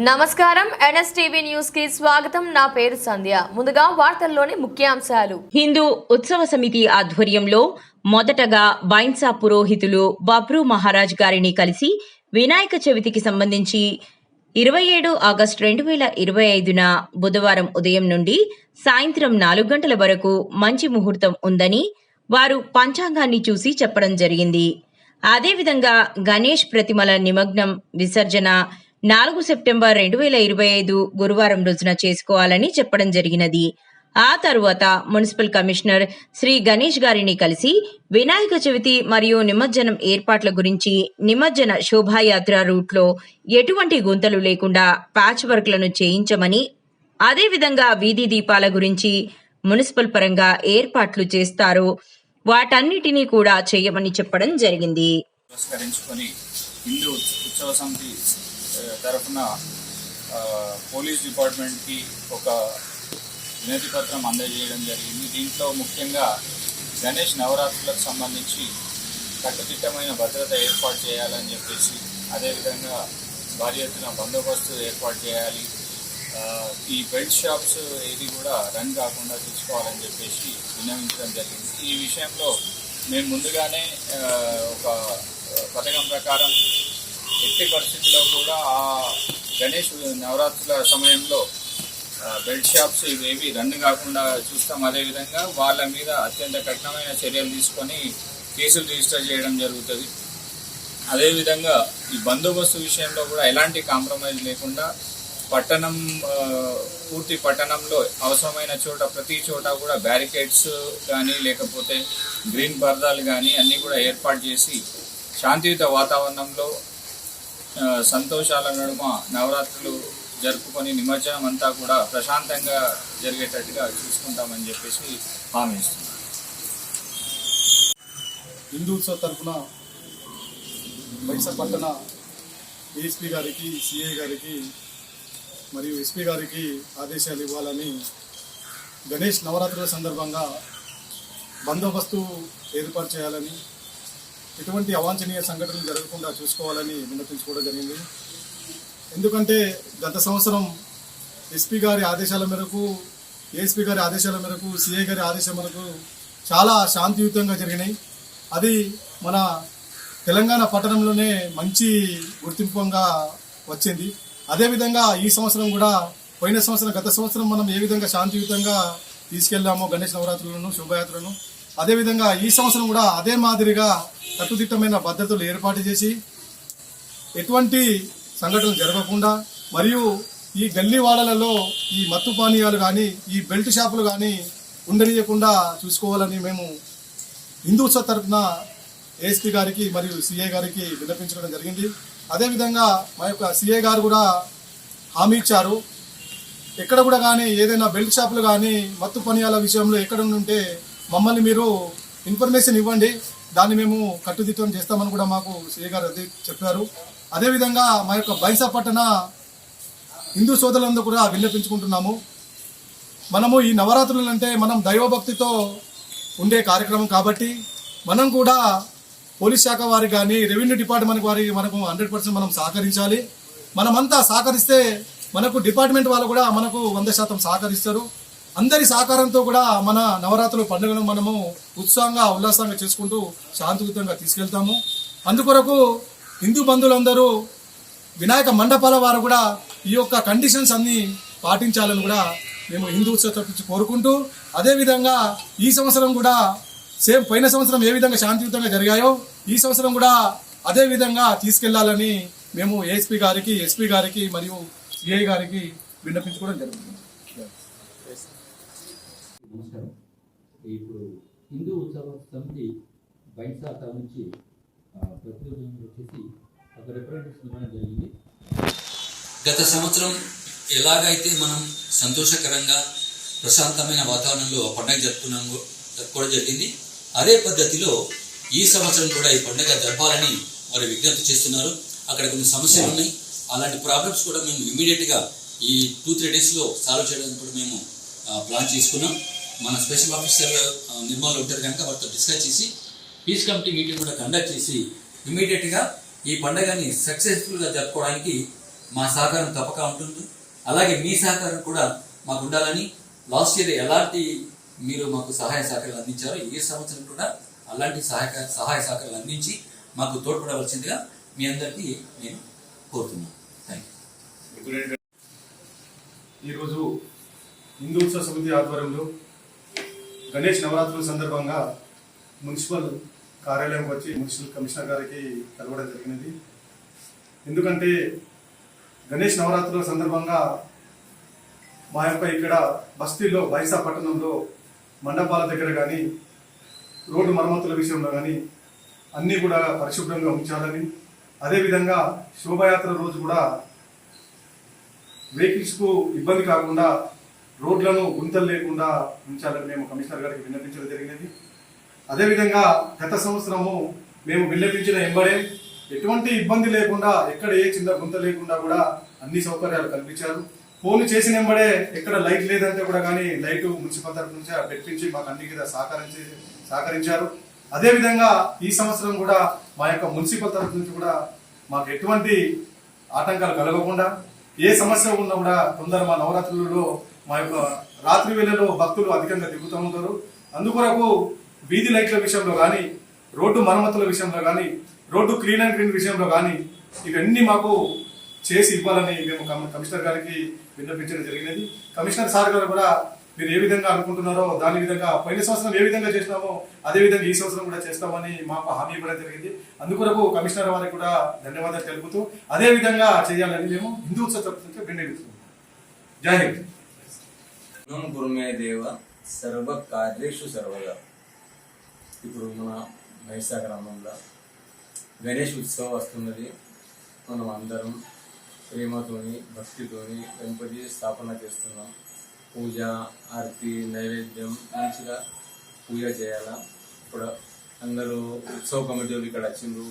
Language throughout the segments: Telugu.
నమస్కారం. ఎన్ఎస్టీవీ న్యూస్కి స్వాగతం. నా పేరు సంధ్య. ముందుగా వార్తల్లోని ముఖ్యాంశాలు. హిందూ ఉత్సవ సమితి ఆధ్వర్యంలో మొదటగా బైన్సా పురోహితులు బబ్రూ మహారాజ్ గారిని కలిసి వినాయక చవితికి సంబంధించి ఇరవై ఏడు ఆగస్టు రెండు వేల ఇరవై ఐదున బుధవారం ఉదయం నుండి సాయంత్రం నాలుగు గంటల వరకు మంచి ముహూర్తం ఉందని వారు పంచాంగాన్ని చూసి చెప్పడం జరిగింది. అదేవిధంగా గణేష్ ప్రతిమల నిమగ్నం విసర్జన నాలుగు సెప్టెంబర్ రెండు వేల ఇరవై ఐదు గురువారం రోజున చేసుకోవాలని చెప్పడం జరిగినది. ఆ తరువాత మున్సిపల్ కమిషనర్ శ్రీ గణేష్ గారిని కలిసి వినాయక చవితి మరియు నిమజ్జనం ఏర్పాట్ల గురించి నిమజ్జన శోభాయాత్ర రూట్లో ఎటువంటి గుంతలు లేకుండా ప్యాచ్ వర్క్లను చేయించమని అదేవిధంగా వీధి దీపాల గురించి మున్సిపల్ పరంగా ఏర్పాట్లు చేస్తారు వాటన్నిటినీ కూడా చేయమని చెప్పడం జరిగింది. పురస్కరించుకొని హిందూ ఉత్సవ సమితి తరఫున పోలీస్ డిపార్ట్మెంట్కి ఒక వినతి పత్రం అందజేయడం జరిగింది. దీంట్లో ముఖ్యంగా గణేష్ నవరాత్రులకు సంబంధించి కట్టుదిట్టమైన భద్రత ఏర్పాటు చేయాలని చెప్పేసి అదేవిధంగా భారీ ఎత్తున బందోబస్తు ఏర్పాటు చేయాలి. ఈ బెల్ట్ షాప్స్ ఏది కూడా రన్ కాకుండా చూసుకోవాలని చెప్పేసి విన్నవించడం జరిగింది. ఈ విషయంలో మేము ముందుగానే ఒక పథకం ప్రకారం ఎట్టి పరిస్థితుల్లో కూడా ఆ గణేష్ నవరాత్రుల సమయంలో బెడ్ బెల్ట్ షాప్స్ ఇవేవి రన్ కాకుండా చూస్తాం. అదేవిధంగా వాళ్ళ మీద అత్యంత కఠినమైన చర్యలు తీసుకొని కేసులు రిజిస్టర్ చేయడం జరుగుతుంది. అదేవిధంగా ఈ బందోబస్తు విషయంలో కూడా ఎలాంటి కాంప్రమైజ్ లేకుండా పట్టణం పూర్తి పట్టణంలో అవసరమైన చోట ప్రతి చోట కూడా బ్యారికేడ్స్ కానీ లేకపోతే గ్రీన్ పరదాలు కానీ అన్నీ కూడా ఏర్పాటు చేసి శాంతియుత వాతావరణంలో సంతోషాల నడుమ నవరాత్రులు జరుపుకొని నిమజ్జనం అంతా కూడా ప్రశాంతంగా జరిగేటట్టుగా చూసుకుంటామని చెప్పేసి హామీ ఇస్తున్నాం. హిందూ ఉత్సవ తరఫున వైఎస్ఆర్ పట్టణ ఏఎస్పీ గారికి సిఐ గారికి మరియు ఎస్పీ గారికి ఆదేశాలు ఇవ్వాలని గణేష్ నవరాత్రుల సందర్భంగా బందోబస్తు ఏర్పాటు చేయాలని ఎటువంటి అవాంఛనీయ సంఘటనలు జరగకుండా చూసుకోవాలని విన్నపించుకోవడం జరిగింది. ఎందుకంటే గత సంవత్సరం ఎస్పీ గారి ఆదేశాల మేరకు ఏఎస్పీ గారి ఆదేశాల మేరకు సిఐ గారి ఆదేశం మేరకు చాలా శాంతియుతంగా జరిగినాయి. అది మన తెలంగాణ పట్టణంలోనే మంచి గుర్తింపుగా వచ్చింది. అదేవిధంగా ఈ సంవత్సరం కూడా పోయిన సంవత్సరం గత సంవత్సరం మనం ఏ విధంగా శాంతియుతంగా తీసుకెళ్ళామో గణేష్ నవరాత్రులను శుభయాత్రను అదేవిధంగా ఈ సంవత్సరం కూడా అదే మాదిరిగా కట్టుదిట్టమైన భద్రతలు ఏర్పాటు చేసి ఎటువంటి సంఘటనలు జరగకుండా మరియు ఈ గల్లీవాడలలో ఈ మత్తు పానీయాలు కానీ ఈ బెల్ట్ షాపులు కానీ ఉండనీయకుండా చూసుకోవాలని మేము హిందూ ఉత్సవ తరఫున ఏఎస్పీ గారికి మరియు సిఏ గారికి విన్నపించడం జరిగింది. అదేవిధంగా మా యొక్క సిఏ గారు కూడా హామీ ఇచ్చారు. ఎక్కడ కూడా కానీ ఏదైనా బెల్ట్ షాపులు కానీ మత్తు పనియాల విషయంలో ఎక్కడ ఉంటే మమ్మల్ని మీరు ఇన్ఫర్మేషన్ ఇవ్వండి. దాన్ని మేము కట్టుదిట్టం చేస్తామని కూడా మాకు సిఐ గారు అది చెప్పారు. అదేవిధంగా మా యొక్క బైసా పట్టణ హిందూ సోదరులందరూ కూడా విన్నపించుకుంటున్నాము. మనము ఈ నవరాత్రులు అంటే మనం దైవభక్తితో ఉండే కార్యక్రమం కాబట్టి మనం కూడా పోలీస్ శాఖ వారికి కానీ రెవెన్యూ డిపార్ట్మెంట్ వారికి మనకు హండ్రెడ్ పర్సెంట్ మనం సహకరించాలి. మనమంతా సహకరిస్తే మనకు డిపార్ట్మెంట్ వాళ్ళు కూడా మనకు వంద శాతం సహకరిస్తారు. అందరి సహకారంతో కూడా మన నవరాత్రుల పండుగను మనము ఉత్సాహంగా ఉల్లాసంగా చేసుకుంటూ శాంతియుతంగా తీసుకెళ్తాము. అందుకొరకు హిందూ బంధువులందరూ వినాయక మండపాల వారు కూడా ఈ యొక్క కండిషన్స్ అన్నీ పాటించాలని కూడా మేము హిందూ ఉత్సవ నుంచి కోరుకుంటూ అదేవిధంగా ఈ సంవత్సరం కూడా సేమ్ పోయిన సంవత్సరం ఏ విధంగా శాంతియుతంగా జరిగాయో ఈ సంవత్సరం కూడా అదే విధంగా తీసుకెళ్ళాలని మేము ఏఎస్పీ గారికి ఎస్పీ గారికి మరియు సిఐ గారికి విన్నపించుకోవడం జరుగుతుంది. నమస్కారం. ఇప్పుడు హిందూ ఉత్సవ సమితి బైన్సాత నుంచి ప్రతిరోజు వచ్చేసి ఒక రిప్రజెంటేషన్ ఇవ్వడం జరిగింది. గత సంవత్సరం ఎలాగైతే మనం సంతోషకరంగా ప్రశాంతమైన వాతావరణంలో పండుగ జరుపుకున్నాము జరుపుకోవడం జరిగింది. అదే పద్ధతిలో ఈ సంవత్సరం కూడా ఈ పండుగ జరపాలని వారు విజ్ఞప్తి చేస్తున్నారు. అక్కడ కొన్ని సమస్యలు ఉన్నాయి. అలాంటి ప్రాబ్లమ్స్ కూడా మేము ఇమీడియట్గా ఈ టూ త్రీ డేస్లో సాల్వ్ చేయడానికి కూడా మేము ప్లాన్ చేసుకున్నాం. మన స్పెషల్ ఆఫీసర్ నిర్మల్ ఉంటారు కనుక వారితో డిస్కస్ చేసి పీస్ కమిటీ మీటింగ్ కూడా కండక్ట్ చేసి ఇమీడియట్గా ఈ పండుగని సక్సెస్ఫుల్గా జరుపుకోవడానికి మా సహకారం తప్పక ఉంటుంది. అలాగే మీ సహకారం కూడా మాకు ఉండాలని లాస్ట్ ఇయర్ ఎలాంటి మీరు మాకు సహాయ సహకారాలు అందించారో ఈ సంవత్సరం కూడా అలాంటి సహాయక సహాయ సహకారాలు అందించి మాకు తోడ్పడవలసిందిగా మీ అందరికీ నేను కోరుతున్నాను. థ్యాంక్ యూ ఈరోజు హిందూ ఉత్సవ సమితి ఆధ్వర్యంలో గణేష్ నవరాత్రుల సందర్భంగా మున్సిపల్ కార్యాలయంకి వచ్చి మున్సిపల్ కమిషనర్ గారికి కలవడం జరిగినది. ఎందుకంటే గణేష్ నవరాత్రుల సందర్భంగా మా యొక్క ఇక్కడ బస్తీలో బైసా పట్టణంలో మండపాల దగ్గర కానీ రోడ్డు మరమ్మతుల విషయంలో కానీ అన్నీ కూడా పరిశుభ్రంగా ఉంచాలని అదేవిధంగా శోభాయాత్ర రోజు కూడా వెహికల్స్కు ఇబ్బంది కాకుండా రోడ్లను గుంతలు లేకుండా ఉంచాలని మేము కమిషనర్ గారికి విన్నపించడం జరిగినది. అదేవిధంగా గత సంవత్సరము మేము విన్నపించిన ఎంబడే ఎటువంటి ఇబ్బంది లేకుండా ఎక్కడ ఏ చిన్న గుంత లేకుండా కూడా అన్ని సౌకర్యాలు కల్పించారు. ఫోన్ చేసిన ఎంబడే ఎక్కడ లైట్ లేదంటే కూడా కానీ లైట్ మున్సిపల్ తరఫు నుంచి పెట్టించి మాకు అన్ని మీద సహకరించి సహకరించారు. అదేవిధంగా ఈ సంవత్సరం కూడా మా యొక్క మున్సిపల్ తరఫు నుంచి కూడా మాకు ఎటువంటి ఆటంకాలు కలగకుండా ఏ సమస్య ఉన్నా కూడా కొందరు మా నవరాత్రులలో మా యొక్క రాత్రి వేళలో భక్తులు అధికంగా దిగుతూ ఉంటారు. అందుకొరకు వీధి లైట్ల విషయంలో కానీ రోడ్డు మరమ్మతుల విషయంలో కానీ రోడ్డు క్లీన్ అండ్ క్లీన్ విషయంలో కానీ ఇవన్నీ మాకు చేసి ఇవ్వాలని మేము కమిషనర్ గారికి విన్నపించడం జరిగినది. కమిషనర్ సార్ గారు కూడా మీరు ఏ విధంగా అనుకుంటున్నారో దాని విధంగా పోయిన సంవత్సరం ఏ విధంగా చేసినామో అదే విధంగా ఈ సంవత్సరం కూడా చేస్తామని మాకు హామీ ఇవ్వడం జరిగింది. అందుకొరకు కమిషనర్ వారికి కూడా ధన్యవాదాలు తెలుపుతూ అదే విధంగా చేయాలని మేము హిందూ ఉత్సవ తరపు విన్నవిస్తున్నాం జై హింద్. నం గురుమే దేవ సర్వ కార్యేషు సర్వగా ఇప్పుడు మన మహిళా గ్రామంలో గణేష్ ఉత్సవం వస్తున్నది. మనం అందరం ప్రేమతోని భక్తితోని గణపతి స్థాపన చేస్తున్నాం. పూజ ఆరతి నైవేద్యం మంచిగా పూజ చేయాలా? ఇప్పుడు అందరూ ఉత్సవ కమిటీలు ఇక్కడ వచ్చిండ్రు.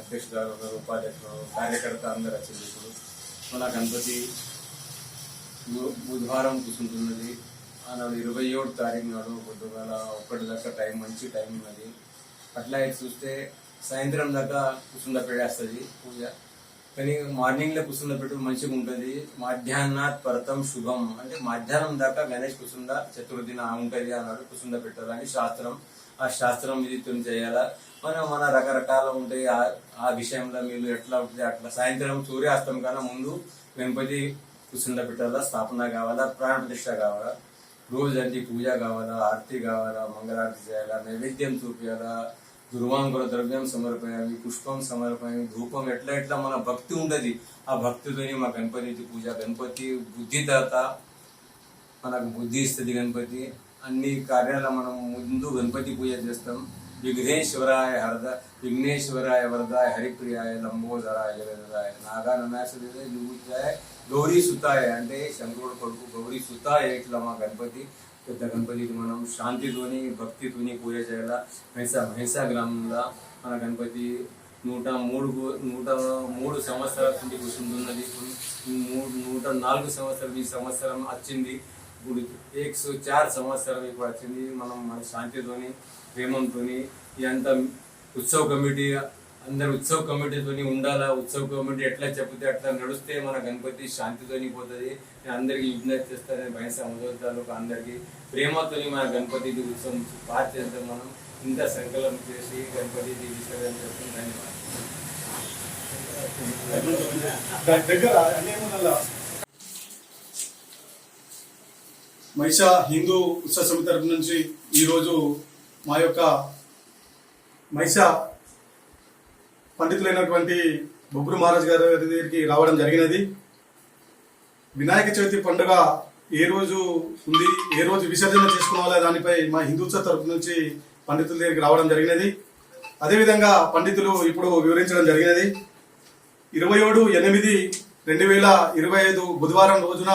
అధ్యక్షుడు ఉపాధ్యక్షులు కార్యకర్త అందరు వచ్చిండ్రు. ఇప్పుడు మన గణపతి బుధవారం కూర్చుంటున్నది ఆనాడు ఇరవై ఏడు తారీఖు నాడు పొద్దుగాల ఒకటి దాకా టైం మంచి టైం ఉన్నది. అట్లా చూస్తే సాయంత్రం దాకా కూర్చుండ పెట్టేస్తుంది పూజ. కానీ మార్నింగ్లో కూర్చుండ పెట్టు మంచిగా ఉంటుంది మధ్యాహ్నాత్ పరతం శుభం. అంటే మధ్యాహ్నం దాకా గణేష్ కూర్చుండ చతుర్థి ఉంటుంది అన్నాడు కూర్చుండ పెట్టాలని శాస్త్రం. ఆ శాస్త్రం విధితో చేయాలా? మన మన రకరకాల ఉంటాయి. ఆ- ఆ విషయంలో మీరు ఎట్లా ఉంటుంది అట్లా. సాయంత్రం సూర్యాస్తం కన్నా ముందు గణపతి కూర్చుండ పెట్టాలా స్థాపన కావాలా ప్రాణ ప్రతిష్ట కావాలా? రోజు అంటే పూజ కావాలా ఆర్తి కావాలా మంగళారతి చేయాలా నైవేద్యం చూపించాలా దుర్వాంగుల ద్రవ్యం సమర్పయాలి పుష్పం సమర్పయాలి ధూపం ఎట్లా ఎట్లా మన భక్తి ఉండదు. ఆ భక్తితోనే మా గణపతి పూజ గణపతి బుద్ధిదాత మనకు బుద్ధి ఇస్తుంది గణపతి. అన్ని కార్యాల మనం ముందు గణపతి పూజ చేస్తాం. విఘ్నేశ్వరాయ హరద విఘ్నేశ్వరాయ వరదాయ హరిప్రియాయ లంబోదరాయ జగదాయ నాగాననాశుడే నివృత్తాయ గౌరీ సుతాయ అంటే శంకరుడు కొడుకు గౌరీ సుతాయ ఇట్లా మా గణపతి పెద్ద గణపతికి మనం శాంతితోని భక్తితోని పూజ చేయాలా. మహిసా మహిసా గ్రామంలో మన గణపతి నూట మూడు నూట మూడు సంవత్సరాల నుండి కూర్చుంటున్నది ఇప్పుడు మూడు నూట నాలుగు సంవత్సరాలు ఈ సంవత్సరం వచ్చింది. ఇప్పుడు ఎక్స్ చార్ సంవత్సరాలు ఇప్పుడు వచ్చింది. మనం మన శాంతితోని ప్రేమంతోని ఇదంతా ఉత్సవ కమిటీ అందరు ఉత్సవ కమిటీతోని ఉండాలా? ఉత్సవ కమిటీ ఎట్లా చెప్తే అట్లా నడిస్తే మన గణపతి శాంతితోని పోతుంది. నేను అందరికి విజ్ఞప్తి చేస్తానని బయట మొదలుతాలకు అందరికి ప్రేమతోని మన గణపతి ఉత్సవం బాగా చేద్దాం మనం. ఇంత సంకలనం చేసి గణపతి విసర్జన చేస్తాం ధన్యవాదాలు. మైషా హిందూ ఉత్సవ సమితి తరపు నుంచి ఈరోజు మా యొక్క మైషా పండితులైనటువంటి బొబ్బురు మహారాజ్ గారి దగ్గరికి రావడం జరిగినది. వినాయక చవితి పండుగ ఏ రోజు ఉంది ఏ రోజు విసర్జన చేసుకోవాలా దానిపై మా హిందూత్సవ తరపు నుంచి పండితుల దగ్గరికి రావడం జరిగినది. అదేవిధంగా పండితులు ఇప్పుడు వివరించడం జరిగినది. ఇరవై ఏడు ఎనిమిది రెండు వేల ఇరవై ఐదు బుధవారం రోజున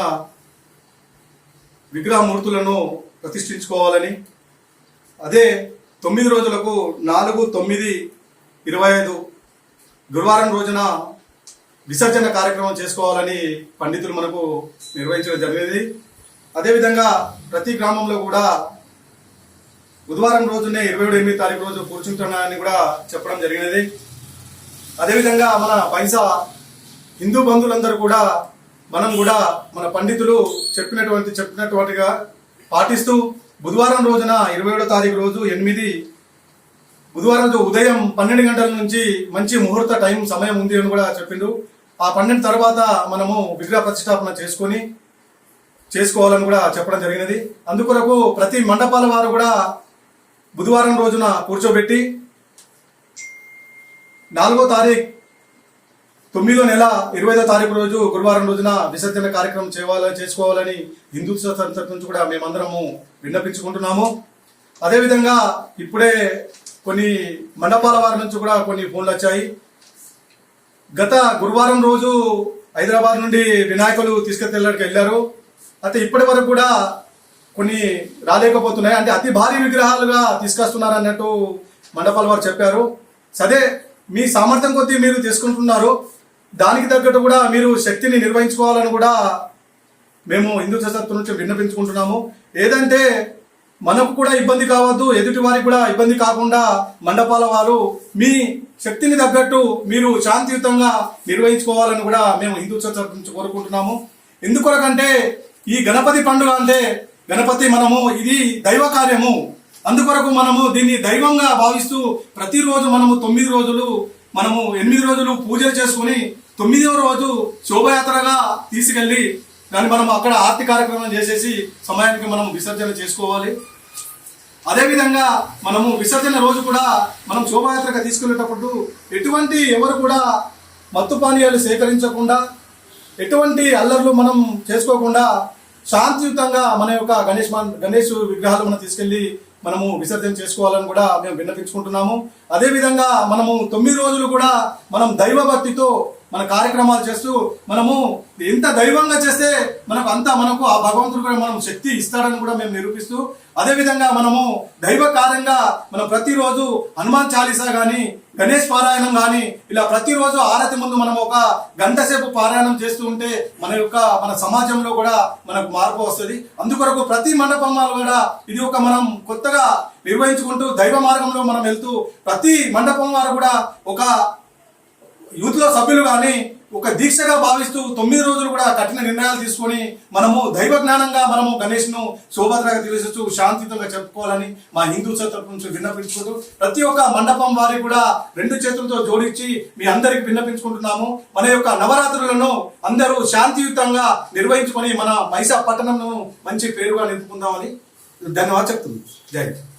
విగ్రహమూర్తులను ప్రతిష్ఠించుకోవాలని అదే తొమ్మిది రోజులకు నాలుగు తొమ్మిది ఇరవై ఐదు గురువారం రోజున విసర్జన కార్యక్రమం చేసుకోవాలని పండితులు మనకు నిర్వహించడం జరిగింది. అదేవిధంగా ప్రతి గ్రామంలో కూడా బుధవారం రోజునే ఇరవై ఏడు ఎనిమిది తారీఖు రోజు కూర్చుంటున్నారని కూడా చెప్పడం జరిగినది. అదేవిధంగా మన పైసా హిందూ బంధువులందరూ కూడా మనం కూడా మన పండితులు చెప్పినటువంటి చెప్పినటువంటిగా పాటిస్తూ బుధవారం రోజున ఇరవై ఏడో తారీఖు రోజు ఎనిమిది బుధవారం ఉదయం పన్నెండు గంటల నుంచి మంచి ముహూర్త టైం సమయం ఉంది అని కూడా చెప్పిండు. ఆ పన్నెండు తర్వాత మనము విగ్రహ ప్రతిష్టాపన చేసుకొని చేసుకోవాలని కూడా చెప్పడం జరిగినది. అందుకొరకు ప్రతి మండపాల వారు కూడా బుధవారం రోజున కూర్చోబెట్టి నాలుగో తారీఖు తొమ్మిదో నెల ఇరవైదో తారీఖు రోజు గురువారం రోజున విసర్జన కార్యక్రమం చేయాలని చేసుకోవాలని హిందూ సంస్థ నుంచి కూడా మేమందరము విన్నపించుకుంటున్నాము. అదేవిధంగా ఇప్పుడే కొన్ని మండపాల వారి నుంచి కూడా కొన్ని ఫోన్లు వచ్చాయి. గత గురువారం రోజు హైదరాబాద్ నుండి వినాయకులు తీసుకెళ్ళడానికి వెళ్ళారు. అయితే ఇప్పటి వరకు కూడా కొన్ని రాలేకపోతున్నాయి. అంటే అతి భారీ విగ్రహాలుగా తీసుకొస్తున్నారు అన్నట్టు మండపాల వారు చెప్పారు. సరే మీ సామర్థ్యం కొద్దీ మీరు తీసుకుంటున్నారు. దానికి తగ్గట్టు కూడా మీరు శక్తిని నిర్వహించుకోవాలని కూడా మేము హిందూ సశక్తి నుంచి విన్నపించుకుంటున్నాము. ఏదంటే మనకు కూడా ఇబ్బంది కావద్దు ఎదుటి వారికి కూడా ఇబ్బంది కాకుండా మండపాల వారు మీ శక్తిని తగ్గట్టు మీరు శాంతియుతంగా నిర్వహించుకోవాలని కూడా మేము హిందూ చర్చ నుంచి కోరుకుంటున్నాము. ఎందుకొరకంటే ఈ గణపతి పండుగ అంటే గణపతి మనము ఇది దైవ కార్యము. అందుకొరకు మనము దీన్ని దైవంగా భావిస్తూ ప్రతిరోజు మనము తొమ్మిది రోజులు మనము ఎనిమిది రోజులు పూజలు చేసుకుని తొమ్మిదవ రోజు శోభయాత్రగా తీసుకెళ్ళి దాన్ని మనం అక్కడ ఆర్తి కార్యక్రమం చేసేసి సమయానికి మనం విసర్జన చేసుకోవాలి. అదేవిధంగా మనము విసర్జన రోజు కూడా మనం శోభయాత్రగా తీసుకెళ్ళేటప్పుడు ఎటువంటి ఎవరు కూడా మత్తు పానీయాలు సేకరించకుండా ఎటువంటి అల్లర్లు మనం చేసుకోకుండా శాంతియుతంగా మన యొక్క గణేష్ గణేష్ విగ్రహాలు మనం తీసుకెళ్ళి మనము విసర్జన చేసుకోవాలని కూడా మేము విన్నపించుకుంటున్నాము. అదేవిధంగా మనము తొమ్మిది రోజులు కూడా మనం దైవ భక్తితో మన కార్యక్రమాలు చేస్తూ మనము ఎంత దైవంగా చేస్తే మనకు అంత మనకు ఆ భగవంతుడు కూడా మనం శక్తి ఇస్తాడని కూడా మేము నిరూపిస్తూ అదేవిధంగా మనము దైవ కార్యంగా మనం ప్రతిరోజు హనుమాన్ చాలీసా కానీ గణేష్ పారాయణం కానీ ఇలా ప్రతిరోజు ఆరతి ముందు మనం ఒక గంట సేపు పారాయణం చేస్తూ ఉంటే మన యొక్క మన సమాజంలో కూడా మనకు మార్పు వస్తుంది. అందుకొరకు ప్రతి మండపంలో కూడా ఇది ఒక మనం కొత్తగా నిర్వహించుకుంటూ దైవ మార్గంలో మనం వెళ్తూ ప్రతి మండపం వారు కూడా ఒక యూత్లో సభ్యులు కానీ ఒక దీక్షగా భావిస్తూ తొమ్మిది రోజులు కూడా కఠిన నిర్ణయాలు తీసుకొని మనము దైవ జ్ఞానంగా మనము గణేష్ను శోభద్రగా తెలియచ్చు శాంతియుతంగా చెప్పుకోవాలని మా హిందూ తరపు నుంచి విన్నపించుకుంటూ ప్రతి ఒక్క మండపం వారి కూడా రెండు చేతులతో జోడించి మీ అందరికి విన్నపించుకుంటున్నాము. మన యొక్క నవరాత్రులను అందరూ శాంతియుతంగా నిర్వహించుకొని మన మైసా పట్టణంను మంచి పేరుగా నిలుపుకుందామని ధన్యవాదాలు చెప్తుంది జై